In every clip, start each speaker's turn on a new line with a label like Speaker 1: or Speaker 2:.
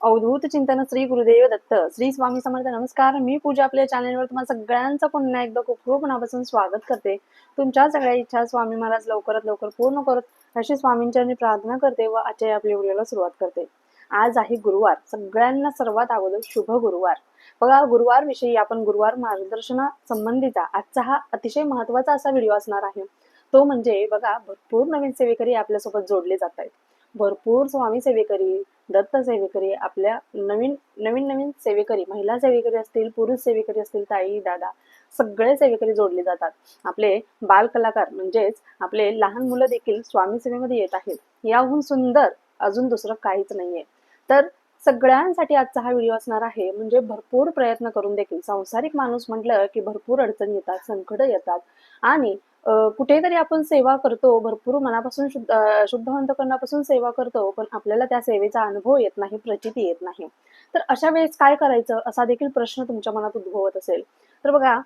Speaker 1: अवधूत चिंतन श्री गुरुदेव दत्त. श्री स्वामी समर्थ नमस्कार. मी पूजा आपल्या चॅनलवर तुम्हाला सगळ्यांचं पुन्हा एकदा खूप खूप मनापासून स्वागत करते. तुमच्या सगळ्या इच्छा स्वामी महाराज लवकरात लवकर पूर्ण करत अशी स्वामींच्या मी प्रार्थना करते व आजच्या आपल्या व्हिडिओला सुरुवात करते. आज आहे गुरुवार. सगळ्यांना सर्वात अगोदर शुभ गुरुवार. बघा गुरुवार विषयी आपण गुरुवार मार्गदर्शना संबंधीचा आजचा हा अतिशय महत्त्वाचा असा व्हिडिओ असणार आहे. तो म्हणजे बघा भरपूर नवीन सेवेकरी आपल्यासोबत जोडले जात आहेत. भरपूर स्वामी सेवेकरी दत्त सेवेकरी आपल्या नवीन नवीन नवीन सेवेकरी महिला सेवेकरी असतील पुरुष सेवेकरी असतील ताई दादा सगळे सेवेकरी जोडले जातात. आपले बाल कलाकार म्हणजेच आपले लहान मुलं देखील स्वामी सेवेमध्ये येत आहेत. याहून सुंदर अजून दुसरं काहीच नाहीये. तर सगळ्यांसाठी आजचा हा व्हिडिओ असणार आहे. म्हणजे भरपूर प्रयत्न करून देखील सांसारिक माणूस म्हटलं की भरपूर अडचणी येतात संकट येतात. आणि कुठेतरी आपण सेवा करतो भरपूर मनापासून शुद्ध शुद्धवंतकरणापासून सेवा करतो पण आपल्याला त्या सेवेचा अनुभव येत नाही प्रचिती येत नाही. तर अशा वेळेस काय करायचं असा देखील प्रश्न तुमच्या मनात उद्भवत असेल. तर बघा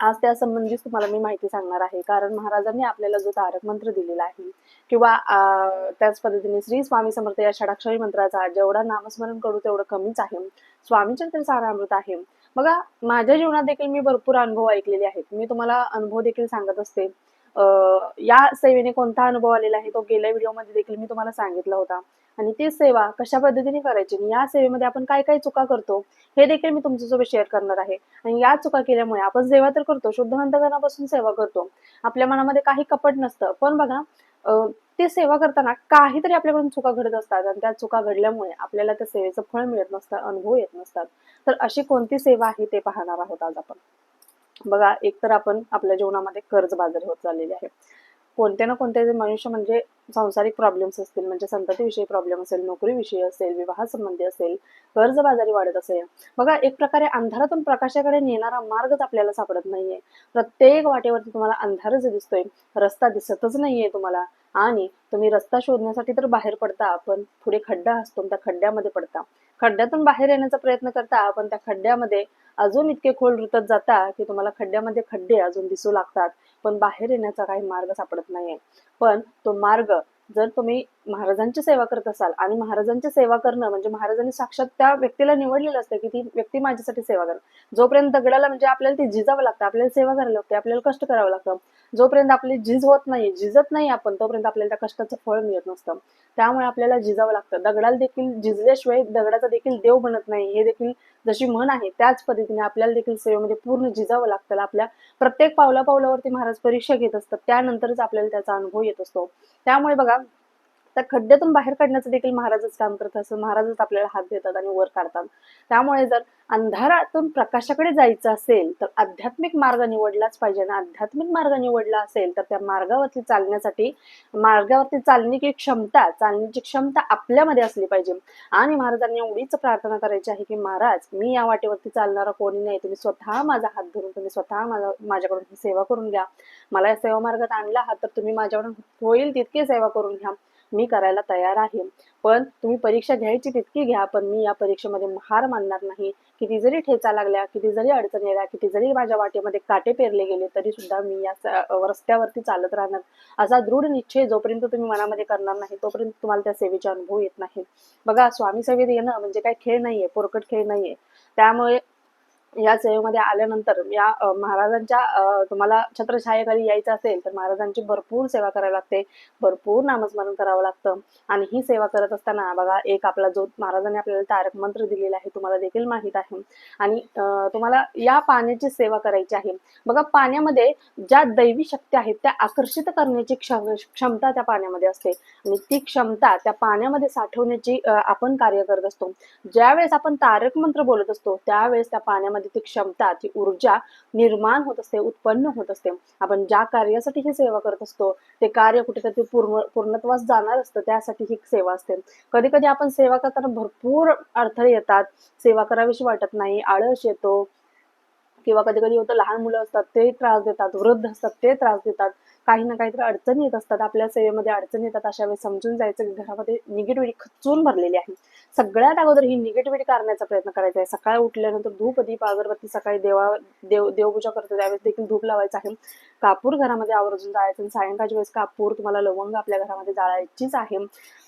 Speaker 1: आज त्या संबंधीच तुम्हाला मी माहिती सांगणार आहे. कारण महाराजांनी आपल्याला जो तारक मंत्र दिलेला आहे किंवा त्याच पद्धतीने श्री स्वामी समर्थ या षडाक्षरी मंत्राचा जेवढा नामस्मरण करू तेवढं कमीच आहे. स्वामीचरित्र सारामृत आहे. बघा माझ्या जीवनात देखील मी भरपूर अनुभव ऐकलेले आहेत. मी तुम्हाला अनुभव देखील सांगत असते. या सेवेने कोणता अनुभव आलेला आहे तो गेल्या व्हिडिओमध्ये देखील मी तुम्हाला सांगितला होता. आणि ती सेवा कशा पद्धतीने करायची आणि या सेवेमध्ये आपण काय काय चुका करतो हे देखील मी तुमच्यासोबत शेअर करणार आहे. आणि या चुका केल्यामुळे आपण सेवा तर करतो शुद्ध अंतकरणापासून सेवा करतो. आपल्या मनामध्ये काही कपट नसतं. पण बघा ते सेवा करताना काहीतरी आपल्याकडून चुका घडत असतात आणि त्या चुका घडल्यामुळे आपल्याला त्या सेवेचं फळ मिळत नसतं अनुभव येत नसतात. तर अशी कोणती सेवा आहे ते पाहणार आहोत आज आपण? बघा एक तर आपण आपल्या जीवनामध्ये कर्जबाजारी होत चाललेली आहे. कोणत्या ना कोणत्या जे मनुष्य म्हणजे सांसारिक प्रॉब्लेम्स असतील म्हणजे संततीविषयी प्रॉब्लेम असेल नोकरीविषयी असेल विवाहासंबंधी असेल कर्जबाजारी वाढत असेल. बघा एक प्रकारे अंधारातून प्रकाशाकडे नेणारा मार्गच आपल्याला सापडत नाहीये. प्रत्येक वाटेवरती तुम्हाला अंधारच दिसतोय रस्ता दिसतच नाहीये तुम्हाला. आणि तुम्ही रस्ता शोधण्यासाठी तर बाहेर पडता पण पुढे खड्डा असतो त्या खड्ड्यामध्ये पडता. खड्ड्यातून बाहेर येण्याचा प्रयत्न करता पण त्या खड्ड्यामध्ये अजून इतके खोल रुतत जाता की तुम्हाला खड्ड्यामध्ये खड्डे अजून दिसू लागतात. पण बाहेर येण्याचा काही मार्ग सापडत नाहीये. पण तो मार्ग जर तुम्ही महाराजांची सेवा करत असाल आणि महाराजांची सेवा करणं म्हणजे महाराजांनी साक्षात त्या व्यक्तीला निवडलेलं असतं की ती व्यक्ती माझ्यासाठी सेवा करणं जोपर्यंत दगडाला म्हणजे आपल्याला ती झिजावं लागतं आपल्याला सेवा करायला लागते आपल्याला कष्ट करावं लागतं. जोपर्यंत आपली झिज होत नाही झिजत नाही आपण तोपर्यंत आपल्याला त्या कष्टाचं फळ मिळत नसतं. त्यामुळे आपल्याला झिजावं लागतं. दगडाला देखील झिजल्याशिवाय दगडाचा देखील देव बनत नाही हे देखील जशी म्हण आहे त्याच पद्धतीने आपल्याला देखील सेवेमध्ये पूर्ण झिजावं लागतं. आपल्या प्रत्येक पावला पावलावरती महाराज परीक्षा घेत असतात त्यानंतरच आपल्याला त्याचा अनुभव येत असतो. त्यामुळे बघा त्या खड्ड्यातून बाहेर काढण्याचं देखील महाराजच काम करत असतात महाराजच आपल्याला हात देतात आणि वर काढतात. त्यामुळे जर अंधारातून प्रकाशाकडे जायचं असेल तर आध्यात्मिक मार्ग निवडलाच पाहिजे. आणि आध्यात्मिक मार्ग निवडला असेल तर त्या मार्गावरती चालण्यासाठी मार्गावरती चालण्याची क्षमता चालण्याची क्षमता आपल्यामध्ये असली पाहिजे. आणि महाराजांनी एवढीच प्रार्थना करायची आहे की महाराज मी या वाटेवरती चालणारा कोणी नाही. तुम्ही स्वतः माझा हात धरून तुम्ही स्वतः माझा माझ्याकडून ही सेवा करून घ्या. मला या सेवा मार्गात आणला आहात तर तुम्ही माझ्याकडून होईल तितकी सेवा करून घ्या. मी करायला तयार आहे. पण तुम्ही परीक्षा घ्यायची तितकी घ्या पण मी या परीक्षेमध्ये हार मानणार नाही. किती जरी ठेचा लागल्या किती जरी अडचणी आल्या किती जरी माझ्या वाटेमध्ये काटे पेरले गेले तरी सुद्धा मी या रस्त्यावरती चालत राहणार. असा दृढ निश्चय जोपर्यंत तुम्ही मनामध्ये करणार नाही तोपर्यंत तुम्हाला त्या सेवेचे अनुभव येत नाही. बघा स्वामी सेवेत येणं म्हणजे काही खेळ नाहीये पोरकट खेळ नाहीये. त्यामुळे या सेवेमध्ये आल्यानंतर या महाराजांच्या तुम्हाला छत्रछायेखाली यायचं असेल तर महाराजांची भरपूर सेवा करावी लागते भरपूर नामस्मरण करावं लागतं आणि ही सेवा करत असताना बघा एक आपला जो महाराजांनी आपल्याला तारक मंत्र दिलेला आहे तुम्हाला देखील माहीत आहे. आणि तुम्हाला या पाण्याची सेवा करायची आहे. बघा पाण्यामध्ये ज्या दैवी शक्ती आहेत त्या आकर्षित करण्याची क्षमता त्या पाण्यामध्ये असते. आणि ती क्षमता त्या पाण्यामध्ये साठवण्याची आपण कार्य करत असतो. ज्यावेळेस आपण तारक मंत्र बोलत असतो त्यावेळेस त्या पाण्यामध्ये ती क्षमता ती ऊर्जा निर्माण होत असते उत्पन्न होत असते आपण ज्या कार्यासाठी ही सेवा करत असतो ते कार्य कुठेतरी पूर्ण पूर्णत्वास जाणार असतं त्यासाठी ही सेवा असते. कधी कधी आपण सेवा करताना भरपूर अडथळे येतात सेवा करावीशी वाटत नाही आळस येतो किंवा कधी कधी होतं लहान मुलं असतात ते त्रास देतात वृद्ध असतात ते त्रास देतात काही ना काहीतरी अडचणी येत असतात आपल्या सेवेमध्ये अडचणी येतात अशा वेळेस समजून जायचं की घरामध्ये निगेटिव्हिटी खचून भरलेली आहे. सगळ्यात अगोदर ही निगेटिव्हिटी करण्याचा प्रयत्न करायचा आहे. सकाळी उठल्यानंतर धूप दीप अगरबत्ती सकाळी देवा देव देवपूजा करतो. त्यावेळेस देखील धूप लावायचा आहे. कापूर घरामध्ये आवर्जून जायचं आणि सायंकाळच्या वेळेस कापूर तुम्हाला लवंग आपल्या घरामध्ये जाळायचीच आहे.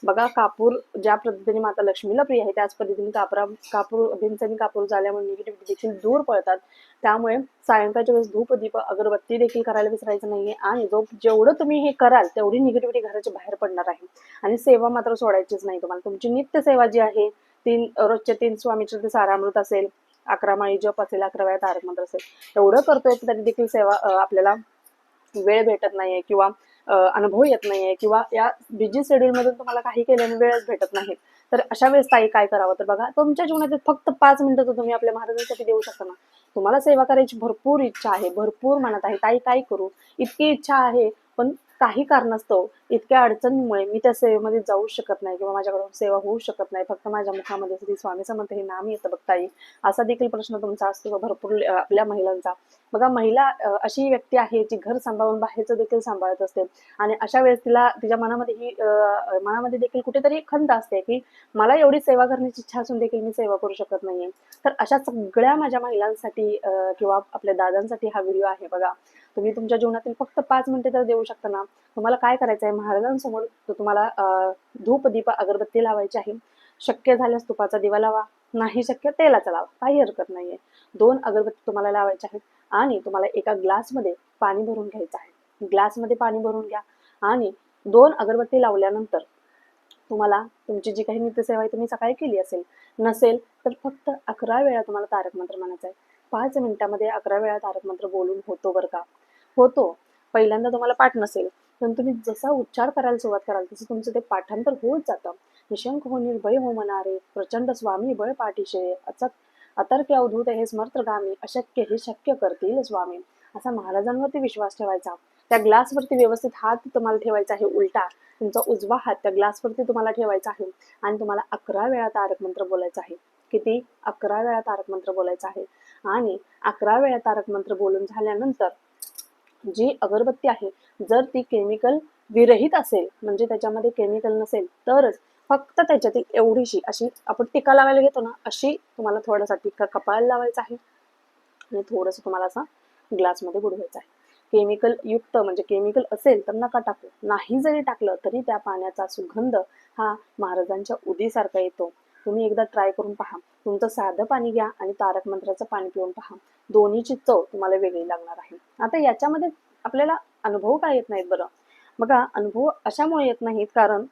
Speaker 1: बघा कापूर ज्या पद्धतीने माता लक्ष्मीला प्रिय आहे त्याच पद्धतीने कापरा कापूर भिंचणी कापूर झाल्यामुळे निगेटिव्हिटी देखील दूर पळतात. त्यामुळे सायंकाळच्या वेळेस धूप दीप अगरबत्ती देखील करायला विसरायचं नाहीये. आणि जो जेवढं तुम्ही हे कराल तेवढी निगेटिव्हिटी घराच्या बाहेर पडणार आहे. आणि सेवा मात्र सोडायचीच नाही तुम्हाला. तुमची नित्य सेवा जी आहे तीन रोजच्या तीन स्वामीचे सारामृत असेल अकरा माळी जप असेल अकरा वेळा तारक मंत्र असेल एवढं करतोय तरी देखील सेवा आपल्याला वेळ भेटत नाहीये. किंवा अनुभव येत नाहीये किंवा या बिझी शेड्यूल मधून तुम्हाला काही केल्याने वेळच भेटत नाही. तर अशा वेळेस ताई काय करावं? तर बघा तुमच्या जीवनातील फक्त पाच मिनिटं तर तुम्ही आपल्या महाराजांसाठी देऊ शकता ना. तुम्हाला सेवा करायची भरपूर इच्छा आहे भरपूर मनात आहे. ताई काय करू. इतकी इच्छा आहे पण काही कारणास्तव इतक्या अडचणीमुळे मी त्या सेवेमध्ये जाऊ शकत नाही किंवा माझ्याकडून सेवा होऊ शकत नाही. फक्त माझ्या मुखामध्ये श्री स्वामी समर्थ हे नाम येतं बघता येईल. असा देखील प्रश्न तुमचा असतो भरपूर आपल्या महिलांचा. बघा महिला अशी व्यक्ती आहे जी घर सांभाळून बाहेरचं देखील सांभाळत असते. आणि अशा वेळेस तिला तिच्या मनामध्ये ही मनामध्ये देखील कुठेतरी खंत असते की मला एवढी सेवा करण्याची इच्छा असून देखील मी सेवा करू शकत नाहीये. तर अशा सगळ्या माझ्या महिलांसाठी किंवा आपल्या दादांसाठी हा व्हिडिओ आहे बघा. तुम्ही तुमच्या जीवनातील फक्त पाच मिनिटे तर देऊ शकता ना. तुम्हाला काय करायचं आहे महाराजांसमोर तर तुम्हाला धूप दीप अगरबत्ती लावायची आहे. शक्य झाल्यास तुपाचा दिवा लावा. नाही शक्य तेलाचा लावा. काही हरकत नाहीये. दोन अगरबत्ती तुम्हाला लावायच्या आहेत आणि तुम्हाला एका ग्लासमध्ये पाणी भरून घ्यायचं आहे. ग्लासमध्ये पाणी भरून घ्या आणि दोन अगरबत्ती लावल्यानंतर तुम्हाला तुमची जी काही नित्यसेवा आहे तुम्ही सकाळी केली असेल नसेल तर फक्त अकरा वेळा तुम्हाला तारक मंत्र म्हणायचं आहे पाच मिनिटामध्ये अकरा वेळा तारक मंत्र बोलून होतो बरं का. होतो. पहिल्यांदा तुम्हाला पाठ नसेल पण तुम्ही जसा उच्चार करायला सुरुवात कराल तसं तुमचं ते पाठांतर होत जातं. निशंक हो निर्भय हो मनारे प्रचंड स्वामी बळ पाठीशे अचक अतर्क्य अवधूत हे स्मर्थगामी अशक्य हे शक्य करतील स्वामी. असा महाराजांवरती विश्वास ठेवायचा. त्या ग्लासवरती व्यवस्थित हात तुम्हाला ठेवायचा आहे उलटा. तुमचा उजवा हात त्या ग्लासवरती तुम्हाला ठेवायचा आहे. आणि तुम्हाला अकरा वेळा तारक मंत्र बोलायचा आहे. किती? अकरा वेळा तारक मंत्र बोलायचा आहे. आणि अकरा वेळा तारक मंत्र बोलून झाल्यानंतर जी अगरबत्ती आहे जर ती केमिकल विरहित असेल म्हणजे त्याच्यामध्ये केमिकल नसेल तरच फक्त त्याच्यातील एवढीशी अशी आपण टिका लावायला घेतो ना अशी तुम्हाला थोडासा टिक्का कपाळाला लावायचा आहे. आणि थोडंसं तुम्हाला असा ग्लासमध्ये बुडवायचं आहे. केमिकल युक्त म्हणजे केमिकल असेल तर नका टाकू. नाही जरी टाकलं तरी त्या पाण्याचा सुगंध हा महाराजांच्या उदीसारखा येतो. तुम्ही एकदा ट्राय करून पहा. तुमचं साधं पाणी घ्या आणि तारक मंत्राचं पाणी पिऊन पहा. दोन्हीची चव तुम्हाला वेगळी लागणार आहे. आता याच्यामध्ये आपल्याला अनुभव काय येत नाहीत बरं? बघा अनुभव अशामुळे येत नाहीत कारण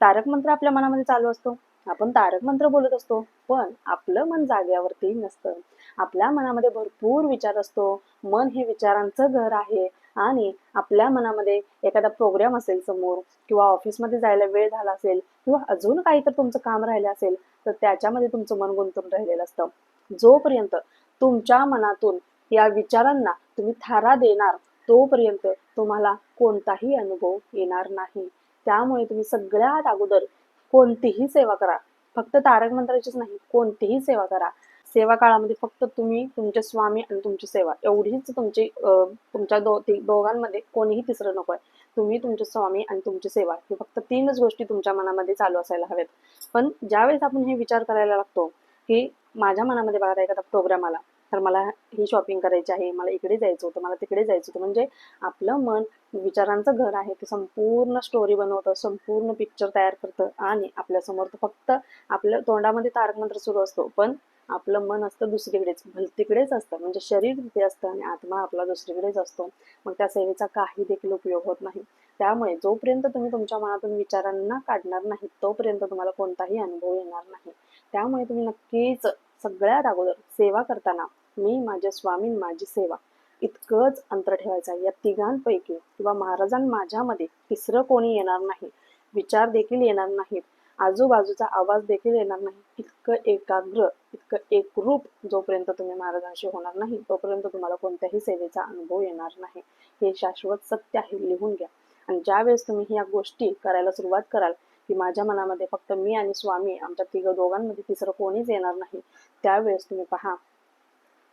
Speaker 1: तारक मंत्र आपल्या मनामध्ये चालू असतो. आपण तारक मंत्र बोलत असतो पण आपलं मन जाग्यावरती नसतं. आपल्या मनामध्ये भरपूर विचार असतो. मन हे विचारांचं घर आहे. आणि आपल्या मनामध्ये एखादा प्रोग्राम असेल समोर किंवा ऑफिसमध्ये जायला वेळ झाला असेल किंवा अजून काही तर तुमचं काम राहिलं असेल तर त्याच्यामध्ये तुमचं मन गुंतून राहिलेलं असतं. जोपर्यंत तुमच्या मनातून या विचारांना तुम्ही थारा देणार तोपर्यंत तुम्हाला कोणताही अनुभव येणार नाही. त्यामुळे तुम्ही सगळ्यात अगोदर कोणतीही सेवा करा. फक्त तारक मंत्राचीच नाही कोणतीही सेवा करा. सेवा काळामध्ये फक्त तुम्ही तुमचे स्वामी आणि तुमची सेवा एवढीच तुमची तुमच्या दो ती- दोघांमध्ये कोणीही तिसरं नको आहे. तुम्ही तुमचे स्वामी आणि तुमची सेवा हे फक्त तीनच गोष्टी तुमच्या मनामध्ये चालू असायला हव्यात. पण ज्यावेळेस आपण हे विचार करायला लागतो की माझ्या मनामध्ये बघा एखादा प्रोग्राम आला तर मला ही शॉपिंग करायची आहे मला इकडे जायचं होतं मला तिकडे जायचं होतं. म्हणजे आपलं मन विचारांचं घर आहे ते संपूर्ण स्टोरी बनवतं संपूर्ण पिक्चर तयार करतं आणि आपल्यासमोर तर फक्त आपल्या तोंडामध्ये तारक मंत्र सुरू असतो. पण आपलं मन असतं दुसरीकडेच भलतीकडेच असतं. म्हणजे शरीर तिथे असतं आणि आत्मा आपला दुसरीकडेच असतो. मग त्या सेवेचा काही देखील उपयोग होत नाही. त्यामुळे जोपर्यंत तुम्ही तुमच्या मनातून विचारांना काढणार नाही तोपर्यंत तुम्हाला कोणताही अनुभव येणार नाही. त्यामुळे तुम्ही नक्कीच सगळ्यात अगोदर सेवा करताना मी माझे स्वामी माझी सेवा इतकंच अंतर ठेवायचं. आहे या तिघांपैकी किंवा महाराजां माझ्यामध्ये तिसरं कोणी येणार नाही. विचार देखील येणार नाहीत. आजूबाजूचा आवाज देखील येणार नाही. इतकं एकाग्र इतकं एकरूप जोपर्यंत तुम्ही महाराजांशी होणार नाही तोपर्यंत तुम्हाला कोणत्याही सेवेचा अनुभव येणार नाही. हे शाश्वत सत्य आहे लिहून घ्या. आणि ज्या वेळेस तुम्ही ह्या गोष्टी करायला सुरुवात कराल की माझ्या मनामध्ये फक्त मी आणि स्वामी आमच्या तिघ दोघांमध्ये तिसरं कोणीच येणार नाही त्यावेळेस तुम्ही पहा.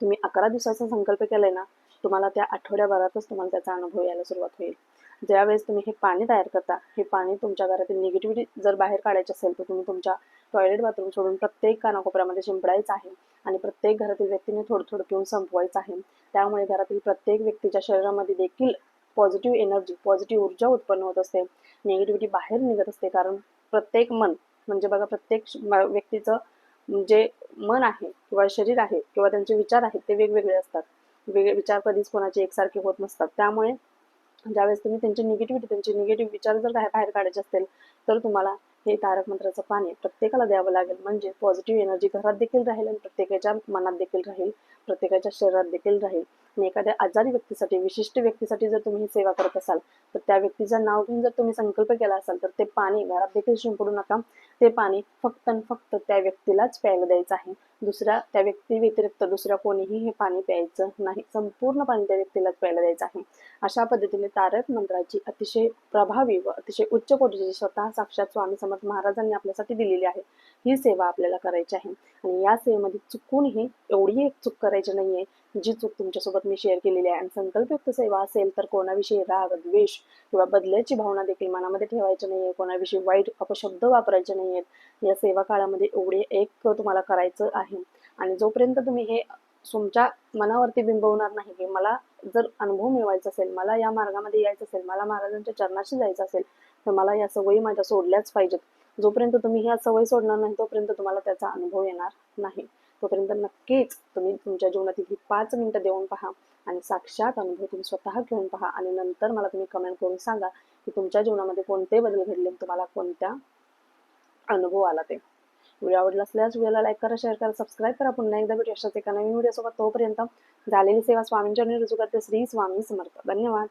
Speaker 1: तुम्ही अकरा दिवसाचा संकल्प केलाय ना तुम्हाला त्या आठवड्याभरातच तुम्हाला त्याचा अनुभव यायला सुरुवात होईल. ज्यावेळेस तुम्ही हे पाणी तयार करता हे पाणी तुमच्या घरातील निगेटिव्हिटी जर बाहेर काढायची असेल तर तुम्ही तुमच्या टॉयलेट बाथरूम सोडून प्रत्येक कानाकोपऱ्यामध्ये शिंपडायचं आहे आणि प्रत्येक घरातील व्यक्तीने थोडं थोडं पिऊन संपवायचं आहे. त्यामुळे घरातील प्रत्येक व्यक्तीच्या शरीरामध्ये देखील पॉझिटिव्ह एनर्जी पॉझिटिव्ह ऊर्जा उत्पन्न होत असते. निगेटिव्हिटी बाहेर निघत असते कारण प्रत्येक मन म्हणजे बघा प्रत्येक व्यक्तीचं जे मन आहे किंवा शरीर आहे किंवा त्यांचे विचार आहेत ते वेगवेगळे असतात. वेगळे विचार कधीच कोणाचे एकसारखे होत नसतात. त्यामुळे ज्यावेळेस तुम्ही त्यांची निगेटिव्हिटी त्यांचे निगेटिव्ह विचार जर काय बाहेर काढायचे असतील तर तुम्हाला हे तारक मंत्राचं पाणी प्रत्येकाला द्यावं लागेल. म्हणजे पॉझिटिव्ह एनर्जी घरात देखील राहील आणि प्रत्येकाच्या मनात देखील राहील. प्रत्येकाच्या शरीरात देखील राहील. आणि एखाद्या आजारी व्यक्तीसाठी विशिष्ट व्यक्तीसाठी जर तुम्ही सेवा करत असाल तर त्या व्यक्तीचं नाव घेऊन जर तुम्ही संकल्प केला असाल तर ते पाणी घरात देखील शिंपडू नका. ते पाणी फक्त आणि फक्त त्या व्यक्तीलाच प्यायला द्यायचं आहे. दुसऱ्या त्या व्यक्ती व्यतिरिक्त दुसऱ्या कोणीही हे पाणी प्यायचं नाही. संपूर्ण पाणी त्या व्यक्तीलाच प्यायला द्यायचं आहे. अशा पद्धतीने तारक मंत्राची अतिशय प्रभावी व अतिशय उच्च कोटीची स्वतः साक्षात स्वामी समर्थ महाराजांनी आपल्यासाठी दिलेली आहे. ही सेवा आपल्याला करायची आहे. आणि या सेवेमध्ये चुकूनही एवढी एक चूक करायची नाही आहे जी चूक तुमच्यासोबत मी शेअर केलेली आहे. आणि संकल्पयुक्त सेवा असेल तर कोणाविषयी राग द्वेष किंवा बदल्याची भावना देखील मनामध्ये ठेवायची नाही आहे कोणाविषयी वाईट अपशब्द वापरायचे नाही आहेत या सेवा काळामध्ये एवढे एक तुम्हाला करायचं आहे. आणि जोपर्यंत तुम्ही हे तुमच्या मनावरती बिंबवणार नाही की मला जर अनुभव मिळवायचा असेल मला या मार्गामध्ये यायचं असेल मला महाराजांच्या चरणाशी जायचं असेल तर मला या सवयी माझ्या सोडल्याच पाहिजेत. जोपर्यंत तुम्ही ह्या सवयी सोडणार नाही तोपर्यंत तुम्हाला त्याचा अनुभव येणार नाही. तोपर्यंत नक्कीच तुम्ही तुमच्या जीवनातील ही पाच मिनिटं देऊन पहा आणि साक्षात अनुभव तुम्ही स्वतः घेऊन पहा आणि नंतर मला तुम्ही कमेंट करून सांगा की तुमच्या जीवनामध्ये कोणते बदल घडले तुम्हाला कोणत्या अनुभव आला ते. व्हिडिओ आवडला असल्यास व्हिडिओला लाईक करा शेअर करा सबस्क्राईब करा. पुन्हा एकदा भेटू अशाच एका नवीन व्हिडिओसोबत तोपर्यंत झालेली सेवा स्वामींच्या रुजू करते. श्री स्वामी समर्थ. धन्यवाद.